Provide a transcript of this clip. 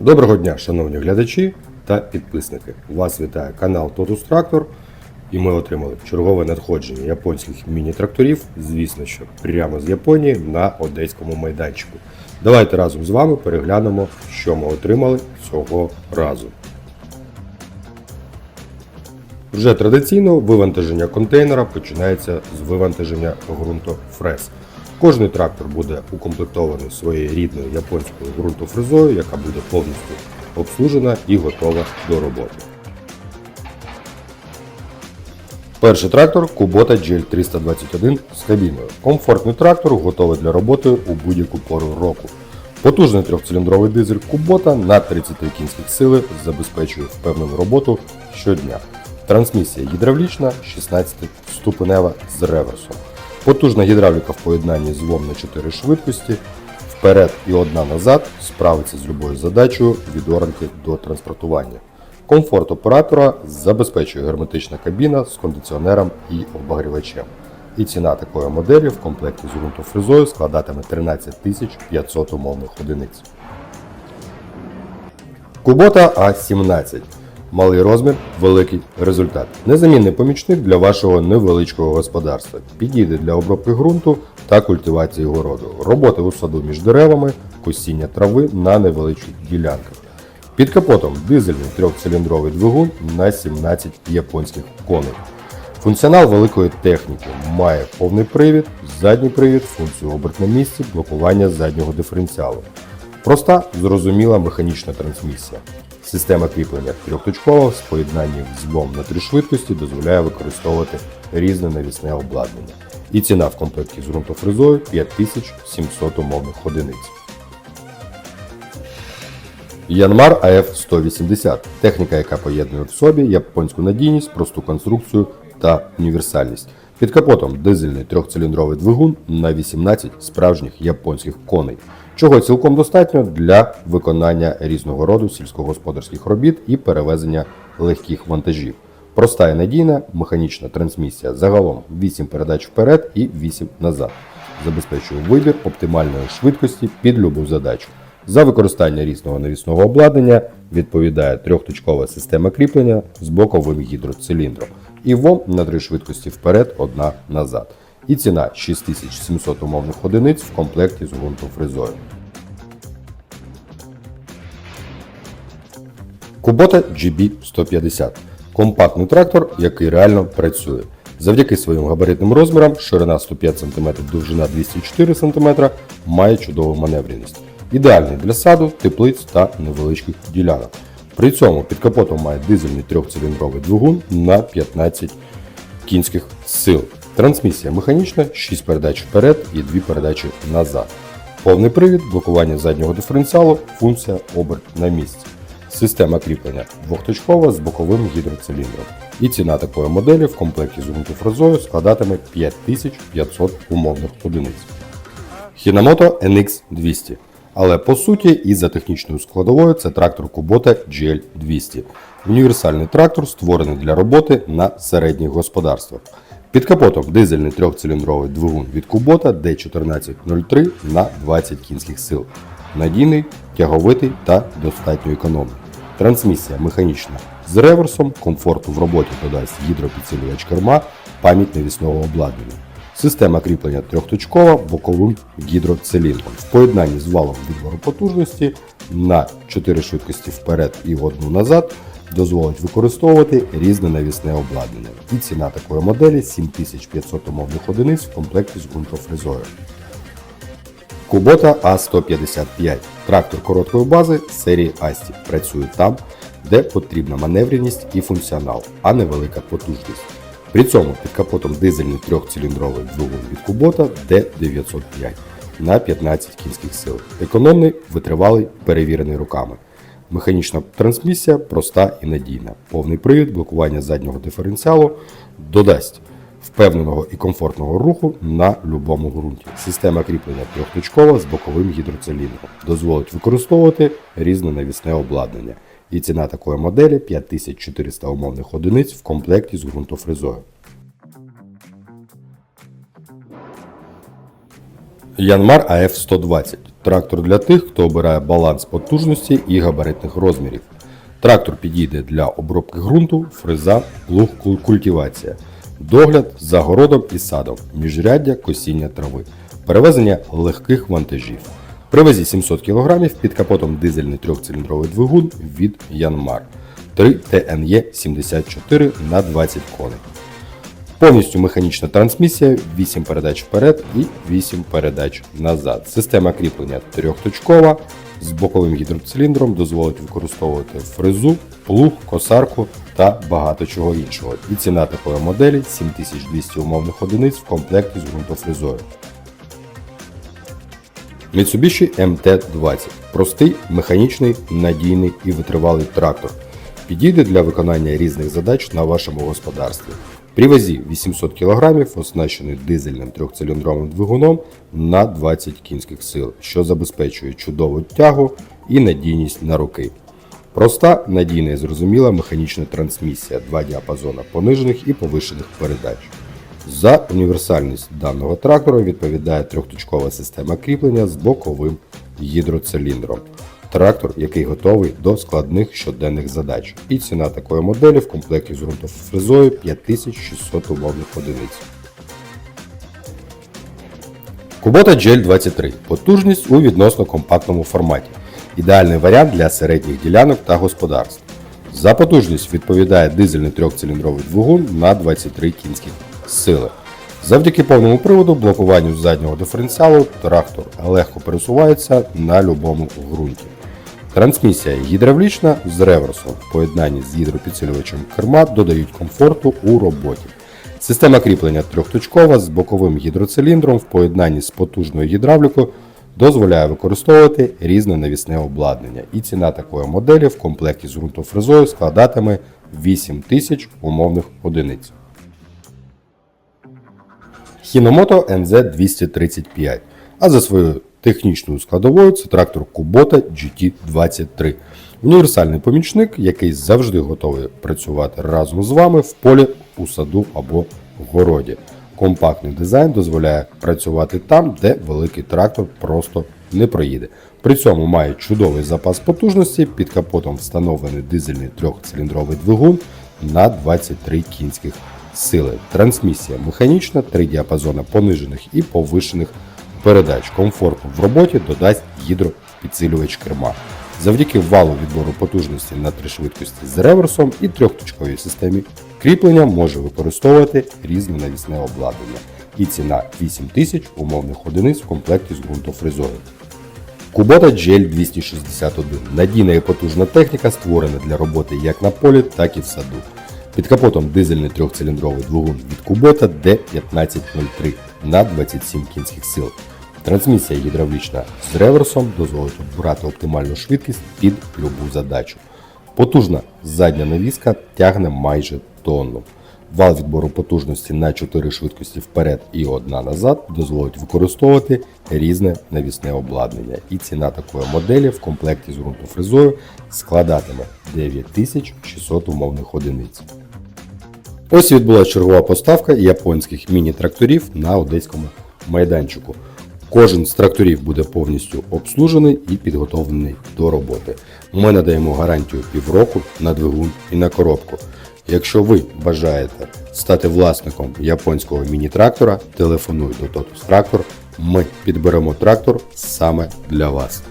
Доброго дня, шановні глядачі та підписники. Вас вітає канал Totus Tractor і ми отримали чергове надходження японських міні-тракторів, звісно, що прямо з Японії на одеському майданчику. Давайте разом з вами переглянемо, що ми отримали цього разу. Вже традиційно вивантаження контейнера починається з вивантаження ґрунтофрез. Кожний трактор буде укомплектований своєю рідною японською ґрунтофрезою, яка буде повністю обслужена і готова до роботи. Перший трактор Kubota GL321 з кабіною. Комфортний трактор готовий для роботи у будь-яку пору року. Потужний трьохциліндровий дизель Kubota на 33 кінських сили забезпечує впевнену роботу щодня. Трансмісія гідравлічна 16-ступенева з реверсом. Потужна гідравліка в поєднанні з ВОМ на 4 швидкості, вперед і одна назад справиться з любою задачею від оранки до транспортування. Комфорт оператора забезпечує герметична кабіна з кондиціонером і обогрівачем. І ціна такої моделі в комплекті з ґрунтофрезою складатиме 13 500 умовних одиниць. Кубота А17. Малий розмір, великий результат. Незамінний помічник для вашого невеличкого господарства. Підійде для обробки ґрунту та культивації городу. Роботи у саду між деревами, косіння трави на невеличких ділянках. Під капотом дизельний трьохциліндровий двигун на 17 японських коней. Функціонал великої техніки має повний привід, задній привід, функцію оберт на місці, блокування заднього диференціалу. Проста, зрозуміла механічна трансмісія. Система кріплення трьохточкова в поєднанні з злом на три швидкості дозволяє використовувати різне навісне обладнання. І ціна в комплекті з ґрунтофрезою 5700 умовних одиниць. Янмар АФ 180 техніка, яка поєднує в собі японську надійність, просту конструкцію та універсальність. Під капотом дизельний трьохциліндровий двигун на 18 справжніх японських коней, чого цілком достатньо для виконання різного роду сільськогосподарських робіт і перевезення легких вантажів. Проста і надійна механічна трансмісія загалом 8 передач вперед і 8 назад. Забезпечує вибір оптимальної швидкості під любу задачу. За використання різного навісного обладнання відповідає трьохточкова система кріплення з боковим гідроциліндром і ВОМ на три швидкості вперед, одна назад. І ціна 6700 умовних одиниць в комплекті з ґрунтофрезою. Kubota GB150 компактний трактор, який реально працює. Завдяки своїм габаритним розмірам, ширина 105 см, довжина 204 см, має чудову маневреність. Ідеальний для саду, теплиць та невеличких ділянок. При цьому під капотом має дизельний трьохциліндровий двигун на 15 кінських сил. Трансмісія механічна, 6 передач вперед і 2 передачі назад. Повний привід, блокування заднього диференціалу, функція оберт на місці. Система кріплення двохточкова з боковим гідроциліндром. І ціна такої моделі в комплекті з ґрунтофрезою складатиме 5500 умовних одиниць. Hinamoto NX200. Але по суті і за технічною складовою це трактор Kubota GL200. Універсальний трактор, створений для роботи на середніх господарствах. Під капотом дизельний трьохциліндровий двигун від Kubota D1403 на 20 кінських сил. Надійний, тяговитий та достатньо економний. Трансмісія механічна з реверсом, комфорту в роботі додасть гідропідсилювач керма, пам'ять навісного обладнання. Система кріплення трьохточкова боковим гідроциліндром. В поєднанні з валом відбору потужності на 4 швидкості вперед і одну назад дозволить використовувати різне навісне обладнання. І ціна такої моделі 7500 умовних одиниць в комплекті з ґрунтофрезою. Kubota A155 трактор короткої бази серії Асті працює там, де потрібна маневреність і функціонал, а не велика потужність. При цьому під капотом дизельний трьохциліндровий двигун від Kubota D905 на 15 кінських сил. Економний, витривалий, перевірений руками. Механічна трансмісія проста і надійна. Повний привід, блокування заднього диференціалу додасть впевненого і комфортного руху на любому ґрунті. Система кріплення трьохточкова з боковим гідроциліндром дозволить використовувати різне навісне обладнання. І ціна такої моделі 5400 умовних одиниць в комплекті з ґрунтофрезою. Янмар АФ 120 Трактор для тих, хто обирає баланс потужності і габаритних розмірів. Трактор підійде для обробки ґрунту, фреза, плуг, культивація, догляд за городом і садом, міжряддя, косіння трави, перевезення легких вантажів. При вазі 700 кг під капотом дизельний трьохциліндровий двигун від Янмар 3 TNE 74 на 20 коней. Повністю механічна трансмісія, 8 передач вперед і 8 передач назад. Система кріплення трьохточкова з боковим гідроциліндром дозволить використовувати фрезу, плуг, косарку та багато чого іншого. І ціна такої моделі 7200 умовних одиниць в комплекті з ґрунтофрезою. Mitsubishi MT-20 простий, механічний, надійний і витривалий трактор. Підійде для виконання різних задач на вашому господарстві. При вазі 800 кг оснащений дизельним трьохциліндровим двигуном на 20 кінських сил, що забезпечує чудову тягу і надійність на руки. Проста, надійна і зрозуміла механічна трансмісія, два діапазони понижених і повишених передач. За універсальність даного трактора відповідає трьохточкова система кріплення з боковим гідроциліндром. Трактор, який готовий до складних щоденних задач. І ціна такої моделі в комплекті з ґрунтофрезою 5600 умовних одиниць. Kubota Gel 23 потужність у відносно компактному форматі. Ідеальний варіант для середніх ділянок та господарств. За потужність відповідає дизельний трьохциліндровий двигун на 23 кінських сили. Завдяки повному приводу, блокуванню заднього диференціалу, трактор легко пересувається на любому ґрунті. Трансмісія гідравлічна з реверсом в поєднанні з гідропідсилювачем керма додають комфорту у роботі. Система кріплення трьохточкова з боковим гідроциліндром в поєднанні з потужною гідравлікою дозволяє використовувати різне навісне обладнання. І ціна такої моделі в комплекті з ґрунтофрезою складатиме 8000 умовних одиниць. Hinomoto NZ235. А за своєю технічною складовою це трактор Kubota GT23. Універсальний помічник, який завжди готовий працювати разом з вами в полі, у саду або в городі. Компактний дизайн дозволяє працювати там, де великий трактор просто не проїде. При цьому має чудовий запас потужності, під капотом встановлений дизельний трьохциліндровий двигун на 23 кінських сили. Трансмісія механічна, три діапазони понижених і повишених передач. Комфорту в роботі додасть гідропідсилювач керма. Завдяки валу відбору потужності на три швидкості з реверсом і трьохточковій системі кріплення може використовувати різне навісне обладнання. І ціна 8000 умовних одиниць в комплекті з ґрунтофрезою. Kubota GL 261 надійна і потужна техніка, створена для роботи як на полі, так і в саду. Під капотом дизельний трьохциліндровий двигун від Kubota D1503 на 27 кінських сил. Трансмісія гідравлічна з реверсом дозволить обрати оптимальну швидкість під любу задачу. Потужна задня навіска тягне майже тонну. Вал відбору потужності на 4 швидкості вперед і одна назад дозволить використовувати різне навісне обладнання. І ціна такої моделі в комплекті з ґрунтофрезою складатиме 9600 умовних одиниць. Ось відбулася чергова поставка японських міні-тракторів на одеському майданчику. Кожен з тракторів буде повністю обслужений і підготовлений до роботи. Ми надаємо гарантію півроку на двигун і на коробку. Якщо ви бажаєте стати власником японського міні-трактора, телефонуй до Totus Tractor. Ми підберемо трактор саме для вас.